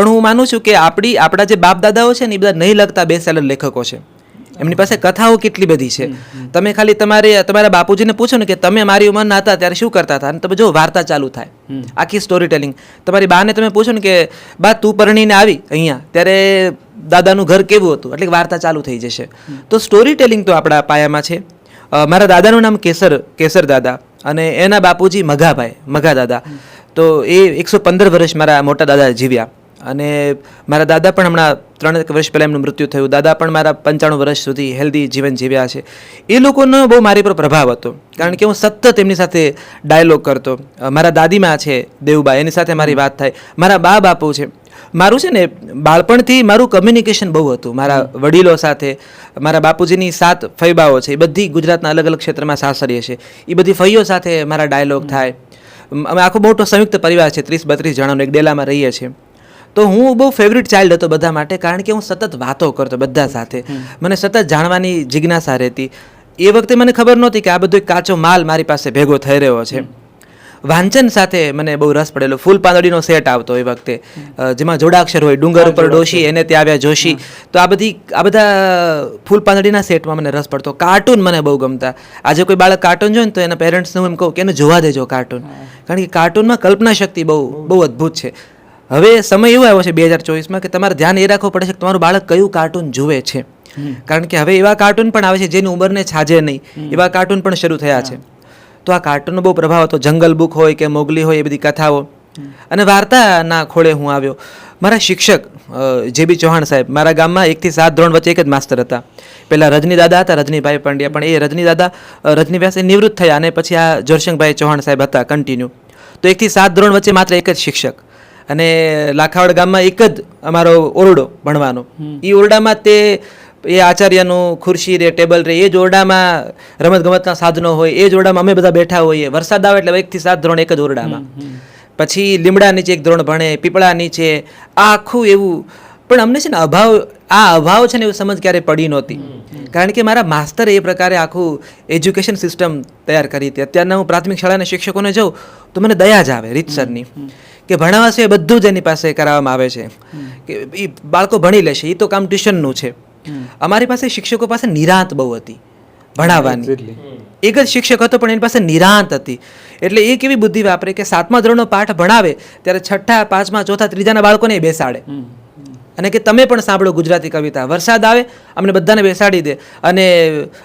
પણ હું માનું છું કે આપણી આપણા જે બાપ દાદાઓ છે ને એ બધા નહીં લખતા બે સેલર લેખકો છે. એમની પાસે કથાઓ કેટલી બધી છે. તમે ખાલી તમારે તમારા બાપુજીને પૂછો ને કે તમે મારી ઉંમરના હતા ત્યારે શું કરતા હતા? અને તમે જો વાર્તા ચાલુ થાય. આખી સ્ટોરી ટેલિંગ તમારી બાને તમે પૂછો ને કે બા તું પરણીને આવી અહીંયા. ત્યારે દાદાનું ઘર કેવું હતું? એટલે વાર્તા ચાલુ થઈ જશે. તો સ્ટોરી ટેલિંગ તો આપણા પાયામાં છે. મારા દાદાનું નામ કેસર કેસર દાદા અને એના બાપુજી મઘાભાઈ મઘા દાદા. તો એ એકસો પંદર વર્ષ મારા મોટા દાદા જીવ્યા. અને મારા દાદા પણ હમણાં ત્રણ વર્ષ પહેલાં એમનું મૃત્યુ થયું. દાદા પણ મારા પંચાણું વર્ષ સુધી હેલ્ધી જીવન જીવ્યા છે. એ લોકોનો બહુ મારી પર પ્રભાવ હતો. કારણ કે હું સતત એમની સાથે ડાયલોગ કરતો. મારા દાદીમાં છે દેવુબા એની સાથે મારી વાત થાય. મારા બા બાપુ છે. મારું છે ને બાળપણથી મારું કમ્યુનિકેશન બહુ હતું. મારા વડીલો સાથે મારા બાપુજીની સાત ફૈબાઓ છે એ બધી ગુજરાતના અલગ અલગ ક્ષેત્રમાં સાસરીએ છે. એ બધી ફૈઓ સાથે મારા ડાયલોગ થાય. અમ, આખો મોટો સંયુક્ત પરિવાર છે ત્રીસ બત્રીસ જણાનો એક ડેલામાં રહીએ છીએ. તો હું બહુ ફેવરિટ ચાઇલ્ડ હતો બધા માટે કારણ કે હું સતત વાતો કરતો બધા સાથે. મને સતત જાણવાની જિજ્ઞાસા રહેતી. એ વખતે મને ખબર નહોતી કે આ બધો એક કાચો માલ મારી પાસે ભેગો થઈ રહ્યો છે. વાંચન સાથે મને બહુ રસ પડેલો. ફૂલ પાંદડીનો સેટ આવતો એ વખતે. જેમાં જોડાક્ષર હોય ડુંગર ઉપર ડોશી એને ત્યાં આવ્યા જોશી. તો આ બધી આ બધા ફૂલ પાંદડીના સેટમાં મને રસ પડતો. કાર્ટૂન મને બહુ ગમતા. આજે કોઈ બાળક કાર્ટૂન જોઈને તો એના પેરેન્ટ્સને હું એમ કહું કે એને જોવા દેજો કાર્ટૂન. કારણ કે કાર્ટૂનમાં કલ્પના શક્તિ બહુ. બહુ અદ્ભુત છે. હવે સમય એવો આવ્યો છે બે હજાર ચોવીસમાં કે તમારે ધ્યાન એ રાખવું પડે છે કે તમારું બાળક કયું કાર્ટૂન જુએ છે. કારણ કે હવે એવા કાર્ટૂન પણ આવે છે જેની ઉંમરને છાજે નહીં. એવા કાર્ટૂન પણ શરૂ થયા છે. તો આ કાર્ટૂનનો બહુ પ્રભાવ હતો. જંગલ બુક હોય કે મોગલી હોય એ બધી કથાઓ. અને વાર્તાના ખોળે હું આવ્યો. મારા શિક્ષક જે બી ચૌહાણ સાહેબ મારા ગામમાં એકથી સાત ધોરણ વચ્ચે એક જ માસ્તર હતા. પહેલાં રજની દાદા હતા રજનીભાઈ પંડ્યા. પણ એ રજની દાદા રજની વ્યાસ એ નિવૃત્ત થયા અને પછી આ જરશંકભાઈ ચૌહાણ સાહેબ હતા કન્ટિન્યુ તો એકથી સાત ધોરણ વચ્ચે માત્ર એક જ શિક્ષક. અને લાખાવડ ગામમાં એક જ અમારો ઓરડો ભણવાનો. એ ઓરડામાં તે એ આચાર્યનું ખુરશી રે ટેબલ રે એ જ ઓરડામાં રમતગમતના સાધનો હોય એ જ ઓરડામાં અમે બધા બેઠા હોઈએ. વરસાદ આવે એટલે એકથી સાત ધોરણ એક જ ઓરડામાં. પછી લીમડા નીચે એક ધોરણ ભણે પીપળા નીચે આ આખું એવું. પણ અમને છે ને અભાવ આ અભાવ છે ને એવું સમજ ક્યારેય પડી નહોતી. કારણ કે મારા માસ્તરે એ પ્રકારે આખું એજ્યુકેશન સિસ્ટમ તૈયાર કરી હતી. અત્યારના હું પ્રાથમિક શાળાના શિક્ષકોને જાઉં તો મને દયા જ આવે રીતસરની. કે ભણાવવા સિવાય બધું જ એની પાસે કરાવવામાં આવે છે. કે એ બાળકો ભણી લેશે એ તો કામ ટ્યુશનનું છે. અમારી પાસે શિક્ષકો પાસે નિરાંત બહુ હતી ભણાવવાની. એક જ શિક્ષક હતો પણ એની પાસે નિરાંત હતી. એટલે એ કેવી બુદ્ધિ વાપરે કે સાતમા ધોરણનો પાઠ ભણાવે ત્યારે છઠ્ઠા પાંચમા ચોથા ત્રીજાના બાળકોને બેસાડે. અને કે તમે પણ સાંભળો ગુજરાતી કવિતા વરસાદ આવે અમને બધાને બેસાડી દે. અને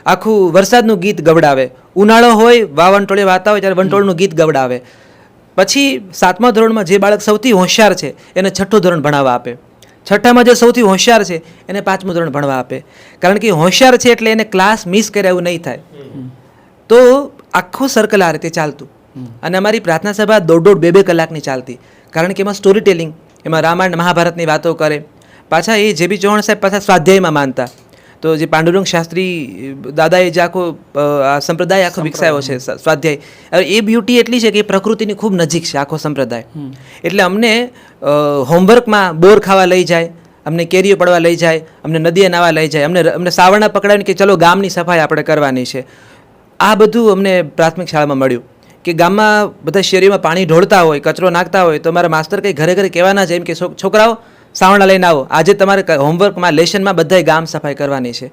આખું વરસાદનું ગીત ગવડાવે. ઉનાળો હોય વાવંટોળે વાતા હોય ત્યારે વંટોળનું ગીત ગવડાવે. પછી સાતમા ધોરણમાં જે બાળક સૌથી હોશિયાર છે એને છઠ્ઠું ધોરણ ભણાવવા આપે. છઠ્ઠામાં જે સૌથી હોશિયાર છે એને પાંચમું ધોરણ ભણવા આપે. કારણ કે હોશિયાર છે એટલે એને ક્લાસ મિસ કરે એવું નહીં થાય. તો આખું સર્કલ આ રીતે ચાલતું. અને અમારી પ્રાર્થના સભા દોઢ દોઢ બે બે કલાકની ચાલતી. કારણ કે એમાં સ્ટોરી ટેલિંગ એમાં રામાયણ મહાભારતની વાતો કરે. પાછા એ જે બી ચૌહાણ સાહેબ પાછા સ્વાધ્યાયમાં માનતા. તો જે પાંડુરંગ શાસ્ત્રી દાદાએ જે આખો આ સંપ્રદાય આખો વિકસાવ્યો છે સ્વાધ્યાય. હવે એ બ્યુટી એટલી છે કે એ પ્રકૃતિની ખૂબ નજીક છે આખો સંપ્રદાય. એટલે અમને હોમવર્કમાં બોર ખાવા લઈ જાય અમને કેરીઓ પડવા લઈ જાય અમને નદીએ નાવા લઈ જાય અમને અમને સાવરણા પકડાવીને કે ચલો ગામની સફાઈ આપણે કરવાની છે. આ બધું અમને પ્રાથમિક શાળામાં મળ્યું. કે ગામમાં બધા શેરીમાં પાણી ઢોળતા હોય કચરો નાખતા હોય તો મારા માસ્તર કંઈ ઘરે ઘરે કહેવાના છે. એમ કે છોકરાઓ લઈને આવો. આજે તમારે હોમવર્કમાં લેશનમાં બધાય ગામ સફાઈ કરવાની છે.